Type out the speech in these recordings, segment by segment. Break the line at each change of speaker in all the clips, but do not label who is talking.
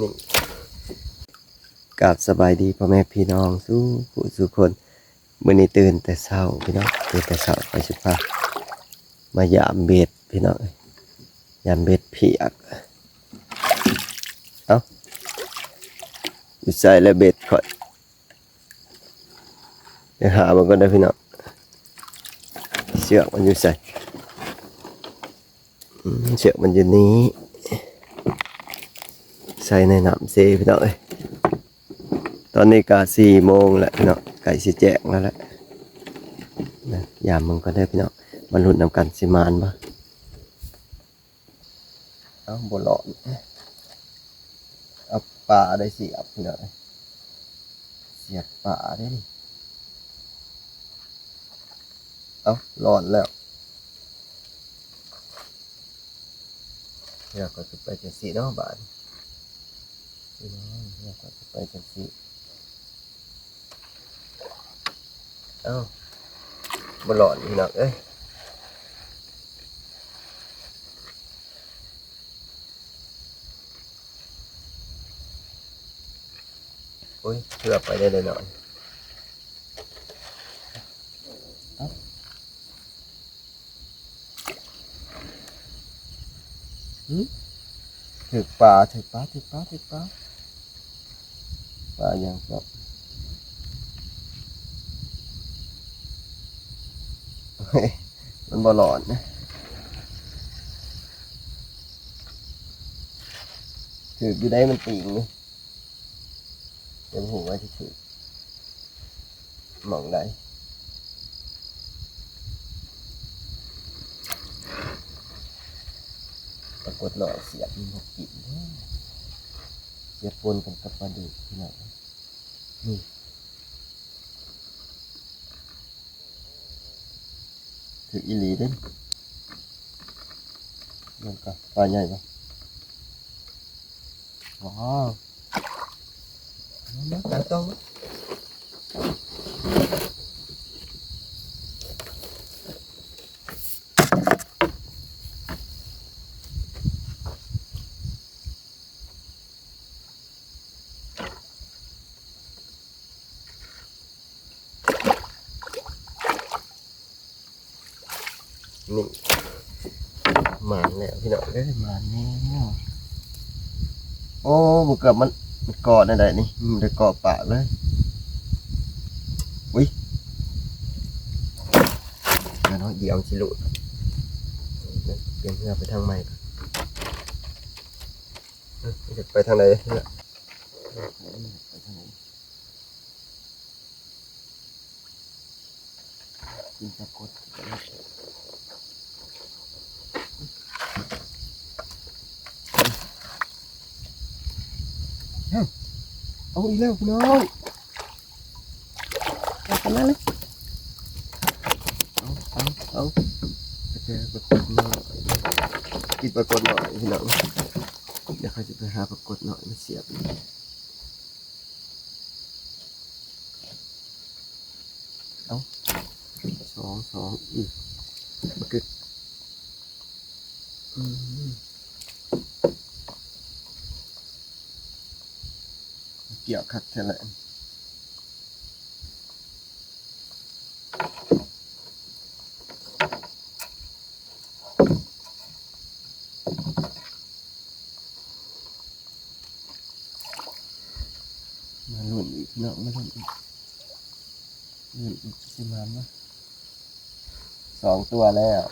นี่กราบสบายดีพ่อแม่พี่น้องสู้ผู้สุคนมื่อนี้ตื่นแต่เช้าพี่น้องตื่นแต่เช้าไปสิพามายามเบ็ดพี่น้องยามเบ็ดเพียกเอ้าอยู่ใส่แล้วเบ็ดก่อนเดี๋ยวหามันก็ได้พี่น้องเชือกมันอยู่ใส่เชือกมันอยู่นี้ ใส่ในน้ำเซพี่น้องเอ้ยตอนนี้ก็สี่โมงแล้วพี่น้องไก่สิแจงแล้วแหละนะยามมึงก็ได้พี่น้องมันหลุดนำกันสิมานปะเอาบหลอนเอาปลาได้เสียบพี่น้องเอ้ยเสียบปลาได้นี่เอาหลอนแล้วเดี๋ยวก็จะไปจะสีเนาะบาด พี่น้องเนี่ยก็จะไปจังสิเอ้าบหลอนพี่น้องเอ้ยโอ้ยเชื่อไปได้เลยหน่อยเอ้าหืมถึกปลาถึกปลาถึกปลาถึกปลา ปลาอย่างครับมันบอลอนนะถืออยู่ได้มันติ่งเลยเต็มหัวที่ถือหมองได้ปรากฏหน่อเสียบมันบกิน เด้อเสียบปนกันกับปลาดุกที่ไหนนี่ถืออีหลีด้นนั่นก็ปลาใหญ่ปะว้าวมากัดต้อง นี่หมานแล้วพี่น้องเอ้ยหมานแล้วโอ้บุกเกือบมันมันเกาะได้ได้นี่มันได้เกาะปากเลยอุ้ยเดี๋ยวเนาะเหยียบสิลุดเปลี่ยนเพื่อไปทางใหม่ก่อนเอ้ยจะไปทางไหนเนี่ยไปทางไหนกินตะกด เอาอีกแล้วพี่น้องเอากันแล้วเลยเอาเอาเอาไปเจอปรากฏหน่อยกินปรากฏหน่อยพี่น้องเดี๋ยวเขาจะไปหาปรากฏหน่อยมาเสียบเอาสองสองอีกปรากฏอืม เกี่ยวคักแท้แหละมาลุ่นอีกเนาะมาลุ่นอีกลุ่นอีกสิมานนะสองตัวแล้ว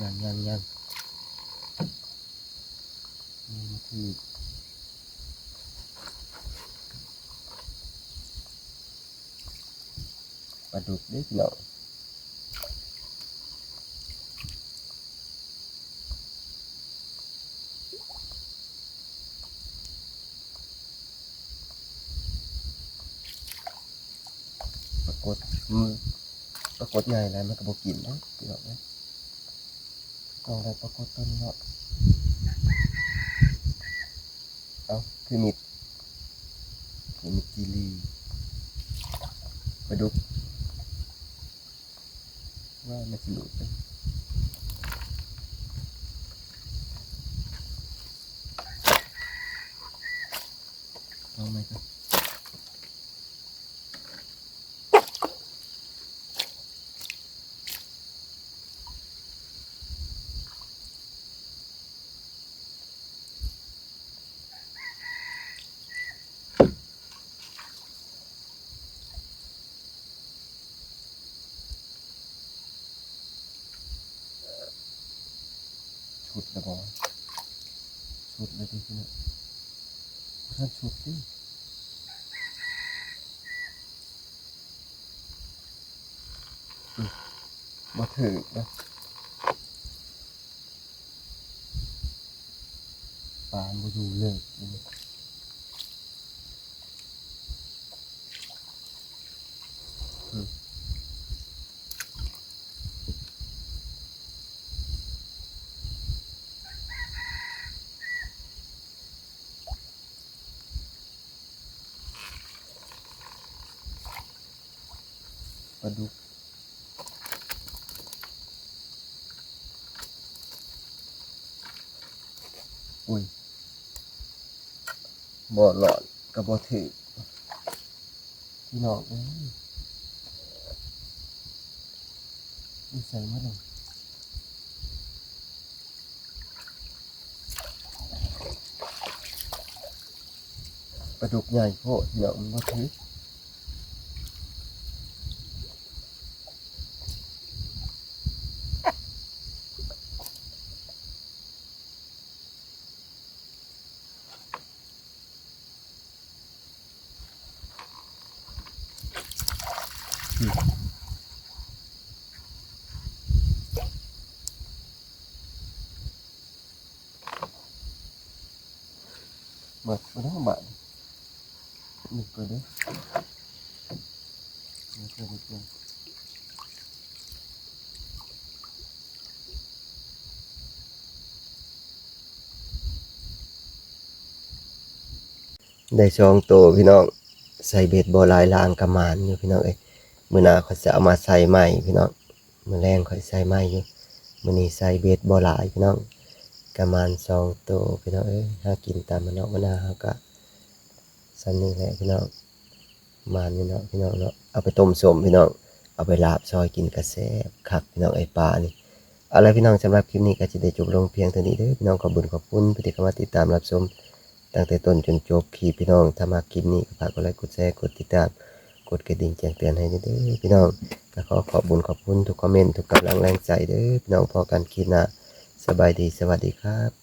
ยังยังยังนี่มัน คือปลาดุกเด็กเนาะปรากฏมือปรากฏใหญ่แล้วมันก็บอกกินนะพี่น้องนะต้องได้ปรากฏต้นเนาะ เอาคือมิดคืมิดกิลีปลาดุก ว่ามันจะหลุดไปเอาไหมครับ ชุดแล้วบอชุดเลยดิพี่น้องท่านชุดดิอืมาถือนะปานมาดูเลยอืมอืม ปลาดุกอุ้ยบ่หลอดกับบ่ถือพี่น้องเอ้ยนี่ใส่มาเลยปลาดุกใหญ่โพดพี่น้องมันบ่ถือ mà mà đó bạn được rồi đấy được rồi được rồi ได้สองตัวพี่น้องใส่เบ็ดบอลายลางกระมานอยู่พี่น้องเอ้ยมือหนาเขาจะเอามาใส่ใหม่พี่น้องมือแรงเขาใส่ใหม่อยู่มือนี้ใส่เบ็ดบอลายพี่น้อง กระมานสองตัวพี่น้องเอ้ยถ้ากินตามมันเนาะมันนาเขาก็สันนี่แหละพี่น้องมานพี่น้องพี่น้องเนาะเอาไปต้มสมพี่น้องเอาไปลาบซอยกินกระแซบคักพี่น้องไอ้ปลานี่เอาละพี่น้องสำหรับคลิปนี้ก็จะได้จบลงเพียงเท่านี้เด้อพี่น้องขอบคุญขอบคุณที่เข้ามาติดตามรับชมตั้งแต่ต้นจนจบคลิปพี่น้องถ้ามาคลิปนี้ก็ฝากกดไลค์กดแชร์กดติดตามกดกระดิ่งแจ้งเตือนให้ด้วยเด้อพี่น้องก็ขอขอบคุญขอบคุณทุกคอมเมนต์ทุกกำลังแรงใจเด้อพี่น้องพอกันคลิปหน้า สบายดีสวัสดีครับ